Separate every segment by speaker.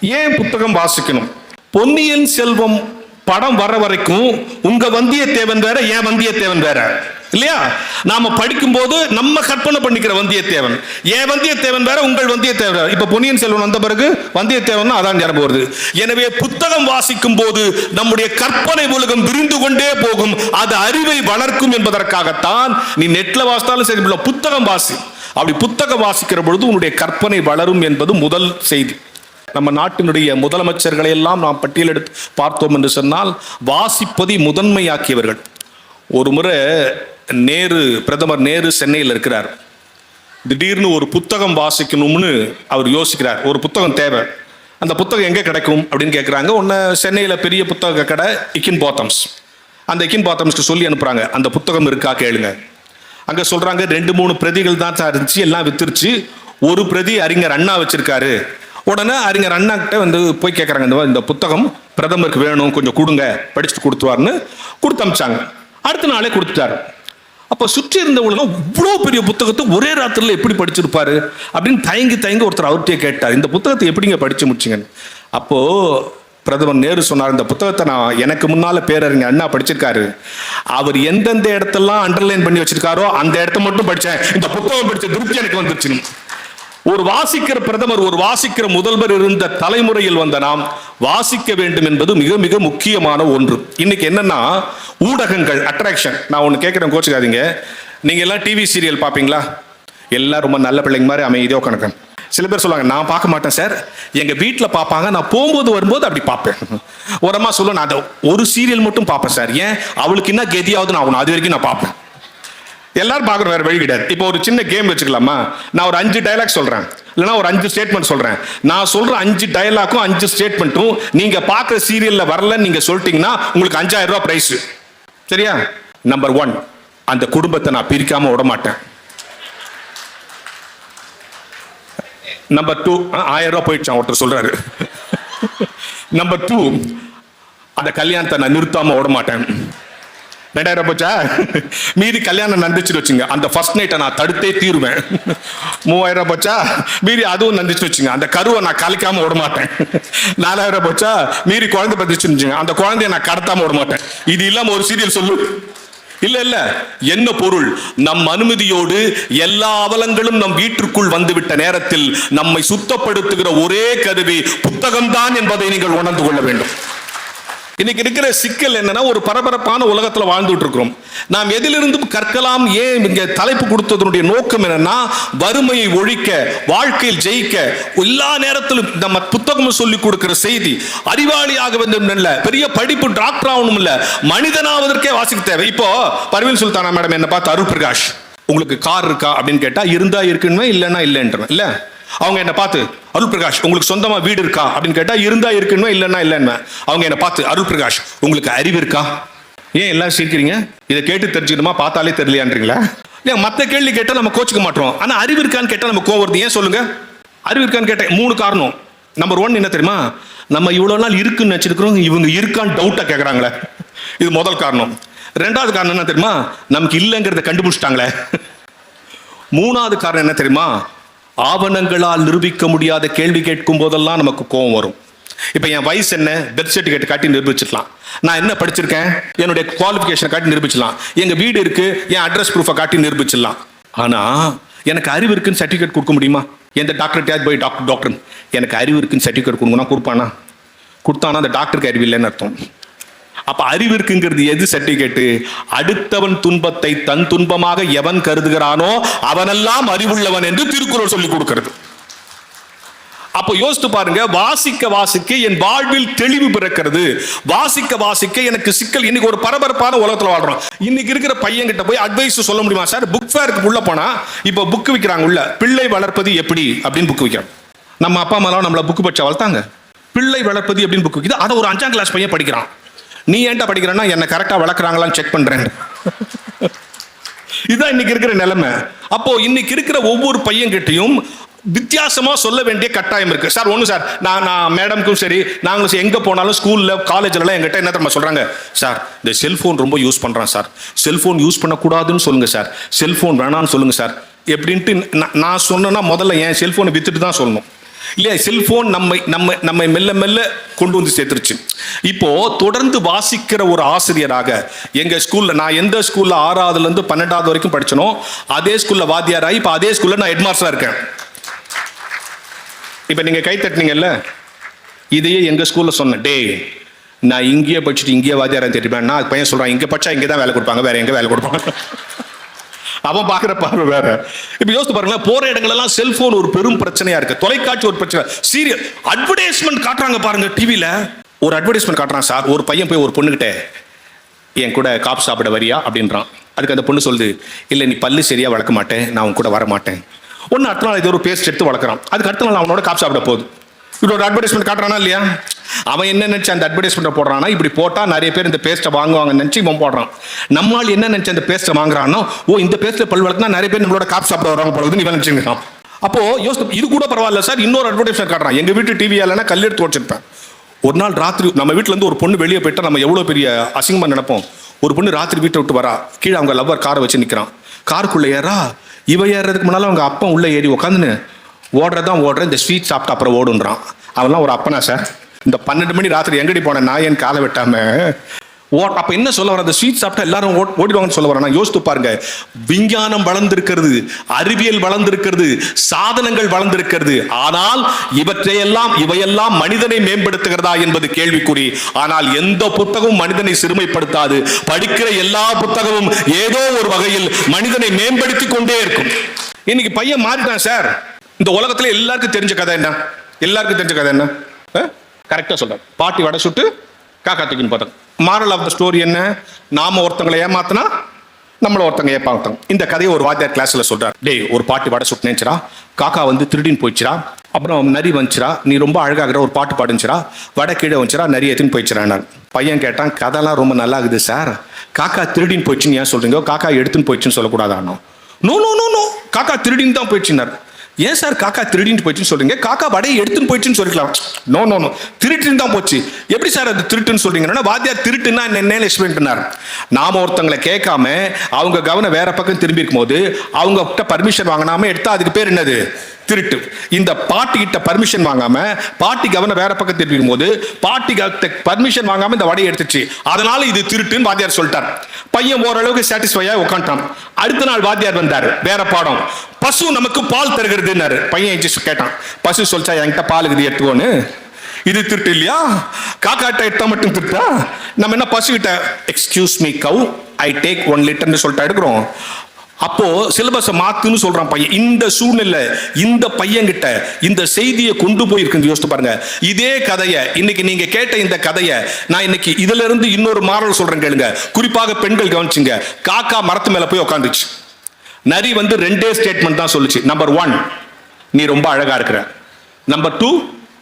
Speaker 1: ஏன் புத்தகம் வாசிக்கணும்? பொன்னியின் செல்வம் படம் வர வரைக்கும் உங்க வந்தியத்தேவன் வேற என் வந்தியத்தேவன் வேற. இல்லையா? நாம படிக்கும்போது நம்ம கற்பனை பண்ணிக்கிற வந்தியத்தேவன் என் வந்தியத்தேவன் வேற உங்கள் வந்தியத்தேவன் வேற. இப்ப பொன்னியின் செல்வன் வந்த பிறகு வந்தியத்தேவன் அதான் ஞாபகம் வருது. எனவே புத்தகம் வாசிக்கும் போது நம்முடைய கற்பனை உலகம் விரிந்து கொண்டே போகும். அது அறிவை வளர்க்கும் என்பதற்காகத்தான் நீ நெட்ல வாசித்தாலும் சரி புத்தகம் வாசி. அப்படி புத்தகம் வாசிக்கிற பொழுது உன்னுடைய கற்பனை வளரும் என்பது முதல் செய்தி. நம்ம நாட்டினுடைய முதலமைச்சர்களை எல்லாம் நாம் பட்டியலெடுத்து பார்த்தோம் என்று சொன்னால் வாசிப்பதை முதன்மையாக்கியவர்கள். ஒரு முறை நேரு பிரதமர் நேரு சென்னையில் இருக்கிறார். திடீர்னு ஒரு புத்தகம் வாசிக்கணும்னு அவர் யோசிக்கிறார். ஒரு புத்தகம் தேவை. அந்த புத்தகம் எங்கே கிடைக்கும் அப்படின்னு கேட்குறாங்க. ஒன்று சென்னையில் பெரிய புத்தக கடை இக்கின் பாத்தம்ஸ். அந்த இக்கின் பாத்தம்ஸ்க்கு சொல்லி அனுப்புகிறாங்க அந்த புத்தகம் இருக்கா கேளுங்க. அங்கே சொல்கிறாங்க ரெண்டு மூணு பிரதிகள் தான் சார் இருந்துச்சு எல்லாம் வித்துருச்சு. ஒரு பிரதி அறிஞர் அண்ணா வச்சிருக்காரு. உடனே அறிஞர் அண்ணாக்கிட்ட வந்து போய் கேட்குறாங்க இந்த மாதிரி இந்த புத்தகம் பிரதமருக்கு வேணும் கொஞ்சம் கொடுங்க படிச்சுட்டு கொடுத்துவாருன்னு கொடுத்து அமிச்சாங்க அடுத்த நாளே கொடுத்துட்டாரு. அப்போ சுற்றி இருந்த உலகம் இவ்வளோ பெரிய புத்தகத்தை ஒரே ராத்திரியில் எப்படி படிச்சிருப்பாரு? அப்படின்னு தயங்கி தயங்கி ஒருத்தர் அவர்கிட்டே கேட்டார். இந்த புத்தகத்தை எப்படிங்க படிச்சு முடிச்சிங்கன்னு? அப்போ பிரதமர் நேரு சொன்னார் இந்த புத்தகத்தை நான் எனக்கு முன்னால பேரறிஞர் அண்ணா படிச்சிருக்காரு. அவர் எந்தெந்த இடத்தெல்லாம் அண்டர்லைன் பண்ணி வச்சிருக்காரோ அந்த இடத்த மட்டும் படிச்சேன். இந்த புத்தகம் படிச்ச திருப்தி எனக்கு வந்துருச்சுன்னு. ஒரு வாசிக்கிற பிரதமர் ஒரு வாசிக்கிற முதல்வர் இருந்த தலைமுறையில் வந்த நாம் வாசிக்க வேண்டும் என்பது மிக மிக முக்கியமான ஒன்று. இன்னைக்கு என்னன்னா ஊடகங்கள் அட்ராக்ஷன் நான் ஒன்று கேட்குறேன் கோச்சுக்காதீங்க. நீங்க எல்லாம் டிவி சீரியல் பார்ப்பீங்களா? எல்லாம் ரொம்ப நல்ல பிள்ளைங்க மாதிரி அமைதியாக உட்காந்துக்கேன் சில பேர் சொல்லுவாங்க நான் பார்க்க மாட்டேன் சார். எங்க வீட்டில் பார்ப்பாங்க. நான் போகும்போது வரும்போது அப்படி பார்ப்பேன். ஒரு அம்மா சொல்லுவேன் நான் அதை ஒரு சீரியல் மட்டும் பார்ப்பேன் சார். ஏன்? அவளுக்கு என்ன கெதியாவது நான் ஆகணும் அது வரைக்கும் நான் பார்ப்பேன். எல்லாரும் பார்க்குறோம் வேறு வழி கிடையாது. இப்போ ஒரு சின்ன கேம் வச்சுக்கலாமா? நான் ஒரு அஞ்சு டயலாக் சொல்கிறேன் இல்லைனா ஒரு அஞ்சு ஸ்டேட்மெண்ட் சொல்கிறேன் நான் சொல்கிற அஞ்சு டைலாக்கும் அஞ்சு ஸ்டேட்மெண்ட்டும் நீங்கள் பார்க்குற சீரியலில் வரலன்னு நீங்கள் சொல்லிட்டீங்கன்னா உங்களுக்கு அஞ்சாயிரம் ரூபா ப்ரைஸு சரியா? நம்பர் ஒன் அந்த குடும்பத்தை நான் பிரிக்காமல் விட மாட்டேன். நம்பர் டூ ஆயிரம் ரூபா போயிடுச்சான் ஒருத்தர் சொல்கிறாரு நம்பர் டூ அந்த கல்யாணத்தை நான் நிறுத்தாமல் விட மாட்டேன். ரெண்டாயிரம் போச்சா? மீதி கல்யாணம் நடந்துச்சுன்னு வச்சுங்க. அந்த ஃபர்ஸ்ட் நைட்டை நான் தடுத்தே தீருவேன். மூவாயிரம் போச்சா? மீறி அதுவும் நடந்துச்சுன்னு வச்சுங்க. அந்த கருவை நான் கலைக்காம விட மாட்டேன். நாலாயிரம் போச்சா? மீறி குழந்தை பத்துச்சுன்னு வச்சுங்க. அந்த குழந்தைய நான் கடத்தாம விட மாட்டேன். இது இல்லாம ஒரு சீரியல் சொல்லு. இல்ல இல்ல. என்ன பொருள்? நம் அனுமதியோடு எல்லா அவலங்களும் நம் வீட்டிற்குள் வந்துவிட்ட நேரத்தில் நம்மை சுத்தப்படுத்துகிற ஒரே கருவி புத்தகம்தான் என்பதை நீங்கள் உணர்ந்து கொள்ள வேண்டும். இன்னைக்கு இருக்கிற சிக்கல் என்னன்னா ஒரு பரபரப்பான உலகத்தில் வாழ்ந்துட்டு இருக்கிறோம் நாம் எதிலிருந்தும் கற்கலாம் ஏன் இங்கே தலைப்பு கொடுத்ததனுடைய நோக்கம் என்னன்னா வறுமையை ஒழிக்க வாழ்க்கையில் ஜெயிக்க எல்லா நேரத்திலும் நம்ம புத்தகம் சொல்லி கொடுக்கிற செய்தி. அறிவாளியாக வேண்டும் இல்லை பெரிய படிப்பு டாக்டர் ஆகணும் இல்லை மனிதனாவதற்கே வாசிக்க தேவை. இப்போ பர்வீன் சுல்தானா மேடம் என்ன பார்த்து அருள் பிரகாஷ் உங்களுக்கு கார் இருக்கா? அப்படின்னு கேட்டால் இருந்தா இருக்குன்னு இல்லைன்னா இல்லைன்றேன் இல்லை? அவங்க என்னை பார்த்து அருள் பிரகாஷ் உங்களுக்கு சொந்தமாக வீடு இருக்கா? அப்படின்னு கேட்டால் இருந்தா இருக்குன்னு இல்லைன்னா இல்லைன்னு. அவங்க என்ன பார்த்து அருள் பிரகாஷ் உங்களுக்கு அறிவு இருக்கா? ஏன் எல்லாரும் சிரிக்கிறீங்க? இதை கேட்டு தெரிஞ்சுக்கணுமா? பார்த்தாலே தெரியலையான்றீங்களா? ஏன் மற்ற கேள்வி கேட்டால் நம்ம கோச்சிக்க மாட்டோம். ஆனால் அறிவு இருக்கான்னு கேட்டால் நம்ம கோவம் ஏன் சொல்லுங்க? அறிவு இருக்கான்னு கேட்டேன். மூணு காரணம். நம்பர் ஒன் என்ன தெரியுமா? நம்ம இவ்வளோ நாள் இருக்குன்னு நினச்சிருக்கிறோம். இவங்க இருக்கான்னு டவுட்டாக கேட்குறாங்களே இது முதல் காரணம். ரெண்டாவது காரணம் என்ன தெரியுமா? நமக்கு இல்லைங்கிறத கண்டுபிடிச்சிட்டாங்களே. மூணாவது காரணம் என்ன தெரியுமா? ஆவணங்களால் நிரூபிக்க முடியாத கேள்வி கேட்கும் போதெல்லாம் நமக்கு கோபம் வரும். இப்போ என் வயசு என்ன? பெர்த் சர்டிஃபிகேட் காட்டி நிரூபிச்சிடலாம். நான் என்ன படிச்சிருக்கேன்? என்னுடைய குவாலிஃபிகேஷன் காட்டி நிரூபிச்சிடலாம். எங்கள் வீடு இருக்கு என் அட்ரஸ் ப்ரூஃபை காட்டி நிரூபிச்சிடலாம். ஆனால் எனக்கு அறிவு இருக்குன்னு சர்டிஃபிகேட் கொடுக்க முடியுமா? எந்த டாக்டர் போய் டாக்டர் டாக்டர் எனக்கு அறிவு இருக்குன்னு சர்டிஃபிகேட் கொடுங்கன்னா கொடுப்பானா? கொடுத்தானா அந்த டாக்டருக்கு அறிவு இல்லைன்னு அர்த்தம். அப்ப அறிவு இருக்குங்கிறது எது சர்டிபிகேட் அடுத்தவன் துன்பத்தை தன் துன்பமாக எவன் கருதுகிறானோ அவனெல்லாம் அறிவுள்ளவன் என்று திருக்குறள் சொல்லி கொடுக்கிறது. அப்போ யோசித்து பாருங்க வாசிக்க வாசிக்க என் வாழ்வில் தெளிவு பிறக்கிறது. வாசிக்க வாசிக்க எனக்கு சிக்கல் இன்னைக்கு ஒரு பரபரப்பான உலகத்துல வாழ்றோம். இன்னைக்கு இருக்கிற பையன்கிட்ட போய் அட்வைஸ் சொல்ல முடியுமா சார்? புக் ஃபேருக்கு உள்ள போனா இப்போ புக் விற்கிறாங்க உள்ள பிள்ளை வளர்ப்பது எப்படி அப்படின்னு புக் விற்கிறோம் நம்ம அப்பா அம்மாலாம் நம்மள புக் படிச்சா வளர்த்தாங்க. பிள்ளை வளர்ப்பது எப்படின்னு புக் விற்கிது அதை ஒரு அஞ்சாம் கிளாஸ் பையன் படிக்கிறான். நீ ஏன்டா படிக்கிறன்னா என்ன கரெக்டா வளர்க்குறாங்களான்னு செக் பண்றேன். இதுதான் இன்னைக்கு இருக்கிற நிலைமை. அப்போ இன்னைக்கு இருக்கிற ஒவ்வொரு பையன்கிட்டையும் வித்தியாசமாக சொல்ல வேண்டிய கட்டாயம் இருக்கு. சார் ஒன்று சார் நான் நான் மேடம்க்கும் சரி நாங்களும் சரி, எங்க போனாலும் ஸ்கூலில் காலேஜ்லலாம் எங்கிட்ட என்ன தெரியுமா சொல்றாங்க? சார் இந்த செல்போன் ரொம்ப யூஸ் பண்றான் சார். செல்போன் யூஸ் பண்ணக்கூடாதுன்னு சொல்லுங்க சார். செல்போன் வேணாம்னு சொல்லுங்க சார். எப்படின்ட்டு நான் நான் சொன்னேன்னா முதல்ல என் செல்போனை வித்துட்டு தான் சொல்லணும். இல்லையா? செல்போன் நம்மை நம்ம நம்மை மெல்ல மெல்ல கொண்டு வந்து சேர்த்துருச்சு. இப்போ தொடர்ந்து வாசிக்கிற ஒரு ஆசிரியராக எங்க ஸ்கூல்ல நான் எந்த ஸ்கூல்ல ஆறாவதுல இருந்து பன்னெண்டாவது வரைக்கும் படிச்சனோ அதே ஸ்கூல்ல வாத்தியாராகி இப்போ அதே ஸ்கூல்ல நான் ஹெட்மாஸ்டரா இருக்கேன். இப்போ நீங்க கை தட்டினீங்கல்ல? இதையே எங்க ஸ்கூல்ல சொன்னேன். டேய் நான் இங்கேயே படிச்சுட்டு இங்கேயே வாத்தியாரன் தெரியுமா நான் பையன் சொல்றான் இங்க படிச்சா இங்கே தான் வேலை கொடுப்பாங்க வேற எங்க வேலை கொடுப்பாங்க? அவன் பார்க்குற பார்வை வேற. இப்போ யோசித்து பாருங்களேன் போற இடங்களெல்லாம் செல்போன் ஒரு பெரும் பிரச்சனையா இருக்கு. தொலைக்காட்சி ஒரு பிரச்சனை. சீரியல் அட்வர்டைஸ்மெண்ட் காட்டுறாங்க பாருங்க டிவியில் ஒரு அட்வர்டைஸ்மெண்ட் காட்டுறான் சார். ஒரு பையன் போய் ஒரு பொண்ணுகிட்ட என் கூட காப்பு சாப்பிட வரியா? அப்படின்றான். அதுக்கு அந்த பொண்ணு சொல்லுது இல்லை நீ பல்லு சரியா வளர்க்க மாட்டேன். நான் உன் கூட வர மாட்டேன் ஒன்று அடுத்த நாள் ஏதோ ஒரு பேஸ்ட் எடுத்து வளர்க்குறான். அதுக்கு அடுத்த நாள் அவனோட காப்பு சாப்பிட போகுது. இப்படி ஒரு அட்வர்டைஸ்மெண்ட் காட்டுறானா இல்லையா? அவன் என்ன நினச்சி அந்த அட்வர்டைஸ்மெண்ட்டை போடுறானா இப்படி போட்டால் நிறைய பேர் இந்த பேஸ்ட்டை வாங்குவாங்கன்னு நினச்சி இவன் போடுறான். நம்மால் என்ன நினச்சி அந்த பேஸ்ட்டை வாங்குறானோ ஓ இந்த பேஸ்ட்டில் பல் வளர்த்துனா நிறைய பேர் நம்மளோட காப் சாப்பிட வராங்க போகிறதுன்னு இவன் நினச்சிருக்கான் அப்போ யோசித்து இது கூட பரவாயில்ல சார் இன்னொரு அட்வர்டைஸ்மெண்ட் காட்டுறான். எங்கள் வீட்டு டிவி இல்லைன்னா கல்லெடுத்து வச்சிருப்பேன். ஒரு நாள் ராத்திரி நம்ம வீட்டில் இருந்து ஒரு பொண்ணு வெளியே போயிட்டா நம்ம எவ்வளோ பெரிய அசிங்கமாக நினைப்போம். ஒரு பொண்ணு ராத்திரி வீட்டை விட்டு வரா கீழே அவங்க லவ்வர் காரை வச்சு நிற்கிறான் காருக்குள்ளே ஏறா இவ ஏறுறதுக்கு முன்னால் அவங்க அப்பா உள்ளே ஏறி உட்காந்துன்னு ஓடுறதான் ஓடுற இந்த ஸ்வீட் சாப்பிட்டு அப்புறம் ஓடுன்றான். அவெல்லாம் ஒரு அப்பனா சார் இந்த பன்னெண்டு மணி ராத்திரி எங்கடி போன? நான் என் காலை வெட்டாம? ஓ அப்ப என்ன சொல்ல வர அந்த ஸ்வீட் சாப்பிட்டா எல்லாரும் ஓட்- ஓடிடுவாங்கன்னு சொல்ல வரேன் யோசித்து பாருங்க. விஞ்ஞானம் வளர்ந்திருக்கிறது அறிவியல் வளர்ந்திருக்கிறது சாதனங்கள் வளர்ந்திருக்கிறது. ஆனால் இவற்றையெல்லாம் இவையெல்லாம் மனிதனை மேம்படுத்துகிறதா என்பது கேள்விக்குறி. ஆனால் எந்த புத்தகமும் மனிதனை சிறுமைப்படுத்தாது. படிக்கிற எல்லா புத்தகமும் ஏதோ ஒரு வகையில் மனிதனை மேம்படுத்தி கொண்டே இருக்கும். இன்னைக்கு பையன் மாறிட்டான் சார் இந்த உலகத்துல எல்லாருக்கும் தெரிஞ்ச கதை என்ன? எல்லாருக்கும் தெரிஞ்ச கதை என்ன? கரெக்டா சொல்கிறேன் பாட்டி வடை சுட்டு காக்கா தூக்கின்னு பார்த்தோம் மாரல் ஆஃப் த ஸ்டோரி என்ன? நாம ஒருத்தங்களை ஏமாத்தினா நம்மள ஒருத்தங்க ஏப்பாங்க இந்த கதையை ஒரு வாத்தியார் கிளாஸ்ல சொல்றாரு. டேய் ஒரு பாட்டு வடை சுட்டுனேச்சுரா காக்கா வந்து திருடின்னு போயிடுச்சுரா அப்புறம் நரி வந்துச்சுரா நீ ரொம்ப அழகாகிற ஒரு பாட்டு பாடுச்சுரா வடை கீழே வந்துச்சுரா நரி எடுத்துன்னு போயிடுச்சுரா நான் பையன் கேட்டான் கதைலாம் ரொம்ப நல்லா இருக்குது சார் காக்கா திருடின்னு போயிடுச்சுன்னு ஏன் சொல்றீங்க? காக்கா எடுத்துன்னு போயிடுச்சுன்னு சொல்லக்கூடாதானோ நோ நோ நோ நோ காக்கா திருடின்னு தான் போயிடுச்சுன்னார். ஏன் சார் காக்கா திருடின்னு போயிடுச்சுன்னு சொல்றீங்க? காக்கா வடையை எடுத்துன்னு போயிடுச்சுன்னு சொல்லிக்கலாம் நோ நோ நோ திருட்டுன்னு தான் போச்சு. எப்படி சார் அது திருட்டுன்னு சொல்றீங்கன்னா வாத்தியார் திருட்டுன்னா என்ன எக்ஸ்பிளைன் பண்ணார் நாம ஒருத்தங்களை கேட்காம அவங்க கவனம் வேற பக்கம் திரும்பி இருக்கும்போது அவங்க கிட்ட பர்மிஷன் வாங்கினாம எடுத்தா அதுக்கு பேர் என்னது? திருட்டு. இந்த பாட்டி கிட்ட பர்மிஷன் வாங்காம பாட்டி கவனம் வேற பக்கம் திரும்பிடும் போது பாட்டி பர்மிஷன் வாங்காம இந்த வடையை எடுத்துச்சு. அதனால இது திருட்டுன்னு வாத்தியார் சொல்லிட்டார். பையன் ஓரளவுக்கு சாட்டிஸ்ஃபையா உட்காந்துட்டான் அடுத்த நாள் வாத்தியார் வந்தார் வேற பாடம். பசு நமக்கு பால் தருகிறதுன்னாரு. பையன் எஞ்சி கேட்டான். பசு சொல்லிச்சா என்கிட்ட பால் இருக்குது எடுத்துக்கோன்னு. இது திருட்டு இல்லையா? காக்காட்ட எடுத்தா மட்டும் திருட்டா? நம்ம என்ன பசு கிட்ட excuse me cow I take one லிட்டர்னு சொல்லிட்டு எடுக்கிறோம். அப்போ சிலபஸை மாத்துன்னு சொல்றான் பையன். இந்த சூழ்நிலை இந்த பையன்கிட்ட இந்த செய்தியை கொண்டு போயிருக்கு யோசித்து பாருங்க. இதே கதையை இன்னைக்கு நீங்க கேட்ட இந்த கதையை நான் இன்னைக்கு இதுல இருந்து இன்னொரு மாறல் சொல்றேன் கேளுங்க. குறிப்பாக பெண்கள் கவனிச்சுங்க. காக்கா மரத்து மேல போய் உட்காந்துச்சு நரி வந்து ரெண்டே ஸ்டேட்மெண்ட் தான் சொல்லுச்சு. நம்பர் ஒன் நீ ரொம்ப அழகா இருக்கிற. நம்பர் டூ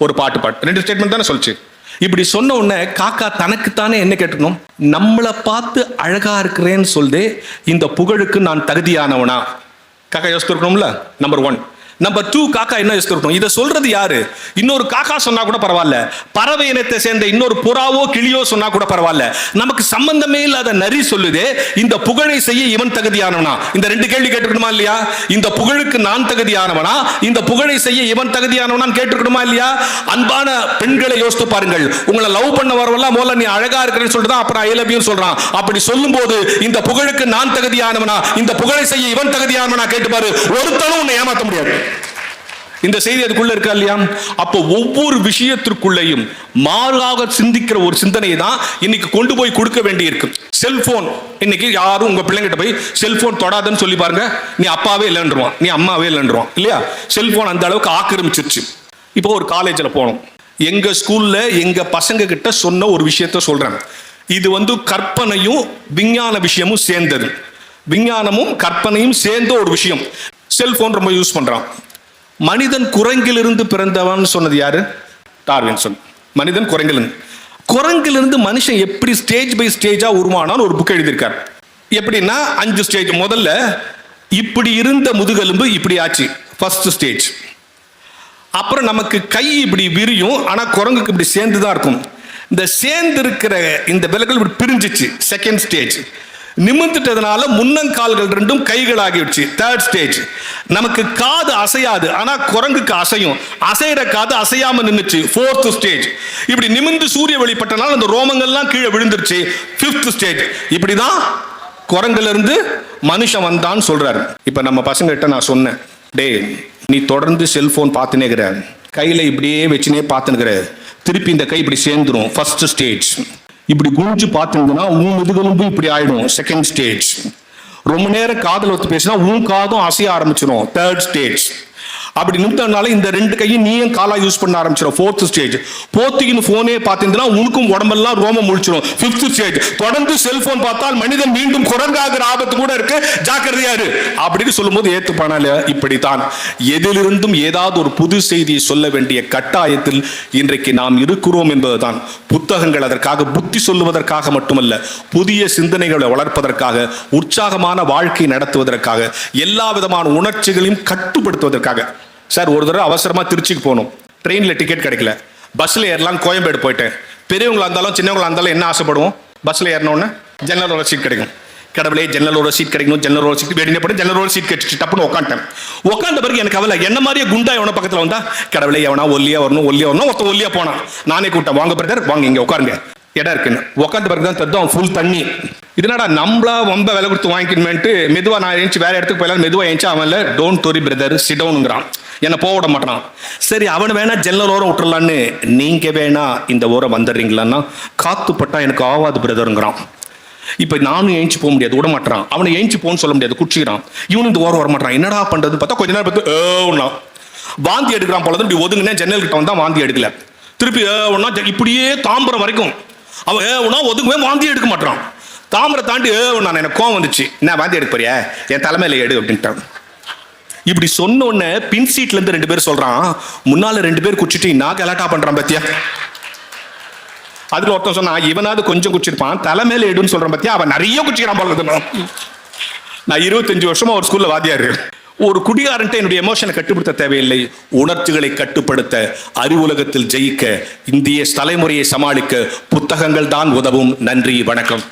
Speaker 1: ஒரு பாட்டு பாட்டு ரெண்டு ஸ்டேட்மெண்ட் தானே சொல்லுச்சு. இப்படி சொன்ன உடனே காக்கா தனக்குத்தானே என்ன கேட்டுக்கணும் நம்மளை பார்த்து அழகா இருக்கிறேன்னு சொல்லுதே இந்த புகழுக்கு நான் தகுதியானவனா? காக்கா யோசிச்சிருக்கணும்ல நம்பர் ஒன் நம்பர் டூ காக்கா என்ன யோசிச்சிருக்கணும் இதை சொல்றது யாரு? இன்னொரு காக்கா சொன்னா கூட பரவாயில்ல. பறவை இனத்தை சேர்ந்த இன்னொரு புறாவோ கிளியோ சொன்னா கூட பரவாயில்ல. நமக்கு சம்பந்தமே இல்லாத நரி சொல்லுதே. இந்த புகழை செய்ய இவன் தகுதியானவனா? இந்த ரெண்டு கேள்வி கேட்டுக்கணுமா இல்லையா? இந்த புகழுக்கு நான் தகுதியானவனா? இந்த புகழை செய்ய இவன் தகுதியானவனான்னு கேட்டுக்கணுமா இல்லையா? அன்பான பெண்களை யோசித்து பாருங்கள். உங்களை லவ் பண்ண வரவெல்லாம் முதல்ல நீ அழகா இருக்கிறேன்னு சொல்லிட்டு தான் அப்புறம் ஐ லவ் சொல்றான். அப்படி சொல்லும்போது இந்த புகழுக்கு நான் தகுதியானவனா? இந்த புகழை செய்ய இவன் தகுதியானவனா? கேட்டு பாரு. ஒருத்தனும் உன்னை ஏமாத்த முடியாது. இந்த செய்தி அதுக்குள்ள இருக்கா இல்லையா? அப்போ ஒவ்வொரு விஷயத்திற்குள்ளேயும் மாறாக சிந்திக்கிற ஒரு சிந்தனையை தான் இன்னைக்கு கொண்டு போய் கொடுக்க வேண்டி இருக்கு செல்போன் இன்னைக்கு யாரும் உங்க பிள்ளைங்கிட்ட போய் செல்போன் தொடாதுன்னு சொல்லி பாருங்க. நீ அப்பாவே இல்லைன்றுவான். நீ அம்மாவே இல்லைன்றுவான். இல்லையா? செல்போன் அந்த அளவுக்கு ஆக்கிரமிச்சிருச்சு. இப்போ ஒரு காலேஜில் போனோம். எங்க ஸ்கூல்ல எங்க பசங்க கிட்ட சொன்ன ஒரு விஷயத்த சொல்றேன். இது வந்து கற்பனையும் விஞ்ஞான விஷயமும் சேர்ந்தது. விஞ்ஞானமும் கற்பனையும் சேர்ந்த ஒரு விஷயம். செல்போன் ரொம்ப யூஸ் பண்றான். மனிதன் குரங்கிலிருந்து பிறந்தவன் சொன்னது யாரு? டார்வின்சன் மனிதன் குரங்கிலிருந்து. குரங்கிலிருந்து மனுஷன் எப்படி ஸ்டேஜ் பை ஸ்டேஜா உருவானான்னு ஒரு புக் எழுதியிருக்கார். எப்படின்னா அஞ்சு ஸ்டேஜ் முதல்ல இப்படி இருந்த முதுகெலும்பு இப்படி ஆச்சு. ஃபர்ஸ்ட் ஸ்டேஜ் அப்புறம் நமக்கு கை இப்படி விரியும் ஆனால் குரங்குக்கு இப்படி சேர்ந்து தான் இருக்கும். இந்த சேர்ந்து இருக்கிற இந்த விலகல் இப்படி பிரிஞ்சிச்சு. செகண்ட் ஸ்டேஜ் நிமிர்ந்துட்டதுனால முன்னங்கால்கள் ரெண்டும் கைகள் ஆகிடுச்சு தேர்ட் ஸ்டேஜ் நமக்கு காது அசையாது. ஆனால் குரங்குக்கு அசையும். அசையிற காது அசையாம நின்றுச்சு ஃபோர்த் ஸ்டேஜ் இப்படி நிமிர்ந்து சூரிய வெளிப்பட்டனால அந்த ரோமங்கள்லாம் கீழே விழுந்துருச்சு. ஃபிஃப்த் ஸ்டேஜ் இப்படிதான் தான் குரங்குலேருந்து மனுஷன் வந்தான்னு சொல்றாரு. இப்போ நம்ம பசங்கள்கிட்ட நான் சொன்னேன். டேய் நீ தொடர்ந்து செல்போன் பார்த்துனேக்கிற கையில இப்படியே வச்சுனே பார்த்துனுக்கிற. திருப்பி இந்த கை இப்படி சேர்ந்துரும். ஃபர்ஸ்ட் ஸ்டேஜ் இப்படி குனிஞ்சு பார்த்துருந்தனா உன் முதுகெலும்பு இப்படி ஆயிடும் செகண்ட் ஸ்டேஜ் ரொம்ப நேரம் காதல் ஒத்து பேசினா உன் காதும் அசைய ஆரம்பிச்சிடும் தேர்ட் ஸ்டேஜ் அப்படி நிமித்தனால இந்த ரெண்டு கையும் நீயும் காலா யூஸ் பண்ண ஆரம்பிச்சிடும் ஃபோர்த் ஸ்டேஜ் போத்திக்கின்னு ஃபோனே பார்த்தீங்கன்னா உனக்கும் உடம்பெல்லாம் ரோமம் முழிச்சிடும் ஃபிஃப்த் ஸ்டேஜ் தொடர்ந்து செல்போன் பார்த்தால் மனிதன் மீண்டும் குரங்காகிற ஆபத்து கூட இருக்கு. ஜாக்கிரதையாரு அப்படின்னு சொல்லும்போது ஏத்துப்பானால இப்படித்தான். எதிலிருந்தும் ஏதாவது ஒரு புது செய்தியை சொல்ல வேண்டிய கட்டாயத்தில் இன்றைக்கு நாம் இருக்கிறோம் என்பதுதான். புத்தகங்கள் அதற்காக புத்தி சொல்லுவதற்காக மட்டுமல்ல புதிய சிந்தனைகளை வளர்ப்பதற்காக உற்சாகமான வாழ்க்கை நடத்துவதற்காக எல்லா விதமான உணர்ச்சிகளையும் கட்டுப்படுத்துவதற்காக. சார் ஒரு தடவை அவசரமாக திருச்சிக்கு போகணும். ட்ரெயினில் டிக்கெட் கிடைக்கல. பஸ்ஸில் ஏறலாம் கோயம்பேடு போயிட்டேன். பெரியவங்களா இருந்தாலும் சின்னவங்களா இருந்தாலும் என்ன ஆசைப்படுவோம்? பஸ்ல ஏறினோடனே ஜன்னலோட சீட் கிடைக்கும். கடவுளே ஜன்னலோட சீட் கிடைக்கணும் ஜன்னலோட சீட் வேடினே ஜன்னல் ஜன்னலோட சீட் கிடைச்சிட்டு டப்புன்னு உட்காந்துட்டேன் உட்காந்த பிறகு எனக்கு கவலை என்ன மாதிரியே குண்டா எவன பக்கத்தில் வந்தா கடவுளே எவனா ஒல்லியா வரணும் ஒல்லியா வரணும் ஒருத்த ஒல்லியா போனான் நானே கூப்பிட்டேன் வாங்க பிரதர் வாங்க இங்கே உட்காருங்க இடம் இருக்குன்னு. உட்காந்த பிறகு தான் தெரியும் ஃபுல் தண்ணி. இதனடா நம்மளா ரொம்ப விலை கொடுத்து வாங்கிக்கணுமேன்ட்டு மெதுவாக நான் எழுந்துச்சு வேற இடத்துக்கு போயிடலாம் மெதுவாக எழுந்துச்சு அவன் இல்லை டோன்ட் தொரி பிரதர் சிடோனுங்கிறான் என்னை போக விட மாட்டான். சரி அவன் வேணா ஜன்னல் ஓரம் விட்டுறலான்னு நீங்கள் வேணா இந்த ஓரம் வந்துடுறீங்களான்னா காத்துப்பட்டா எனக்கு ஆவாது பிரதருங்கிறான். இப்போ நானும் ஏஞ்சி போக முடியாது விட மாட்டான். அவனை ஏஞ்சி போன்னு சொல்ல முடியாது குச்சிக்கிறான் இவனும் இந்த ஓரம் வர மாட்டான் என்னடா பண்ணுறது பார்த்தா கொஞ்ச நேரம் பார்த்து ஏன்னா வாந்தி எடுக்கிறான் போல இப்படி ஒதுங்கினேன் ஜன்னல் கிட்ட வந்தால் வாந்தி எடுக்கல. திருப்பி ஏன்னா இப்படியே தாம்பரம் வரைக்கும். அவன் ஏன்னா ஒதுங்குவே வாந்தி எடுக்க மாட்டான். தாமரை தாண்டி ஏன்னா எனக்கு கோவம் வந்துச்சு. என்ன வாந்தி எடுக்க போறியா? என் தலைமையில எடு அப்படின்ட்டான். இப்படி சொன்ன பின் சீட்ல இருந்து ரெண்டு பேர் சொல்றான் முன்னால ரெண்டு பேர் குச்சிட்டு நான் கலாட்டா பண்றான் பத்தியா? அதுல ஒருத்தன் சொன்னா இவனாவது கொஞ்சம் குடிச்சிருப்பான் தலைமையில எடுன்னு சொல்றான் பத்தியா? அவன் நிறைய குச்சிக்கிறான் போல நான் இருபத்தஞ்சு வருஷமா ஒரு ஸ்கூல்ல வாத்தியாரு. ஒரு குடிகாரன்ட்ட என்னுடைய எமோஷனை கட்டுப்படுத்த தேவையில்லை. உணர்ச்சிகளை கட்டுப்படுத்த அறிவுலகத்தில் ஜெயிக்க இந்திய தலைமுறையை சமாளிக்க புத்தகங்கள் தான் உதவும். நன்றி வணக்கம்.